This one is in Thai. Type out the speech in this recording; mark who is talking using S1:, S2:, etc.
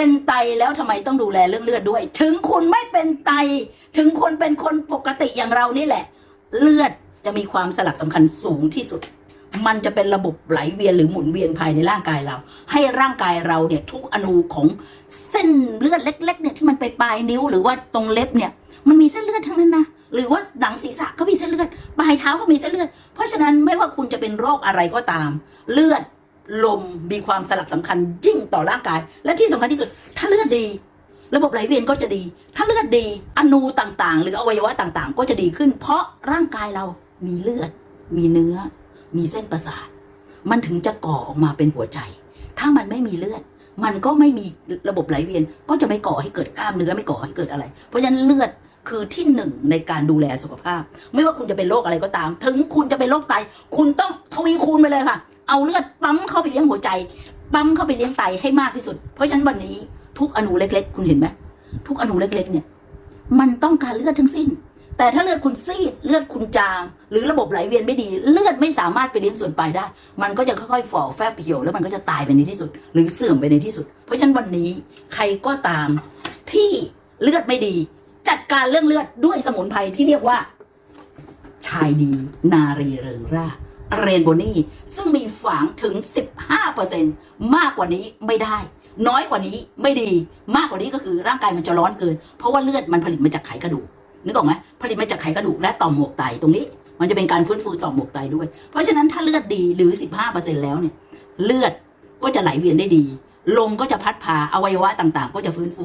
S1: เป็นไตแล้วทำไมต้องดูแลเรื่องเลือดด้วย ถึงคุณไม่เป็นไต ถึงคุณเป็นคนปกติอย่างเรานี่แหละ เลือดจะมีความสลักสำคัญสูงที่สุด มันจะเป็นระบบไหลเวียนหรือหมุนเวียนภายในร่างกายเรา ให้ร่างกายเราเนี่ยทุกอนูของเส้นเลือดเล็กๆเนี่ยที่มันไปปลายนิ้วหรือว่าตรงเล็บเนี่ย มันมีเส้นเลือดทั้งนั้นนะหรือว่าหนังศีรษะก็มีเส้นเลือดปลายเท้าก็มีเส้นเลือด เพราะฉะนั้นไม่ว่าคุณจะเป็นโรคอะไรก็ตาม เลือด ลมมีความสลักสำคัญยิ่งต่อร่างกาย และที่สำคัญที่สุด ถ้าเลือดดี ระบบไหลเวียนก็จะดี ถ้าเลือดดีอนูต่างๆ หรืออวัยวะต่างๆ ก็จะดีขึ้น เพราะร่างกายเรามีเลือด มีเนื้อ มีเส้นประสาท มันถึงจะก่อออกมาเป็นหัวใจ ถ้ามันไม่มีเลือด มันก็ไม่มีระบบไหลเวียน ก็จะไม่ก่อให้เกิดกล้ามเนื้อไม่ก่อให้เกิดอะไร เพราะฉะนั้นเลือดคือที่หนึ่งในการดูแลสุขภาพ ไม่ว่าคุณจะเป็นโรคอะไรก็ตาม ถึงคุณจะเป็นโรคไต คุณต้องทวีคูณไปเลยค่ะ เอาเลือดปั๊มเข้าไปเลี้ยงหัวใจ ปั๊มเข้าไปเลี้ยงไตให้มากที่สุด เพราะฉะนั้นวันนี้ทุกอนูเล็ก ๆ คุณเห็นไหมทุกอนูเล็ก ๆ เนี่ย มันต้องการเลือดทั้งสิ้น แต่ถ้าเลือดคุณซีดเลือดคุณจาง หรือระบบไหลเวียนไม่ดี เลือดไม่สามารถไปเลี้ยงส่วนปลายได้ มันก็จะค่อยๆฝ่อแฟบเหี่ยวแล้วมันก็จะตายไปในที่สุด หรือเสื่อมไปในที่สุด เพราะฉะนั้นวันนี้ใครก็ตามที่เลือดไม่ดี จัดการเรื่องเลือดด้วยสมุนไพรที่เรียกว่า ชายดีนารีเริงร่า เรนโบนี่ซึ่งมีฝางถึง 15%มากกว่านี้ไม่ได้ น้อยกว่านี้ไม่ดี มากกว่านี้ก็คือร่างกายมันจะร้อนเกิน เพราะว่าเลือดมันผลิตมาจากไขกระดูกนึกออกไหมผลิตมาจากไขกระดูกและต่อมหมวกไตตรงนี้ มันจะเป็นการฟื้นฟูต่อมหมวกไตด้วย เพราะฉะนั้นถ้าเลือดดีหรือ 15%แล้วเนี่ย เลือดก็จะไหลเวียนได้ดี ลมก็จะพัดพาอวัยวะต่างๆ ก็จะฟื้นฟู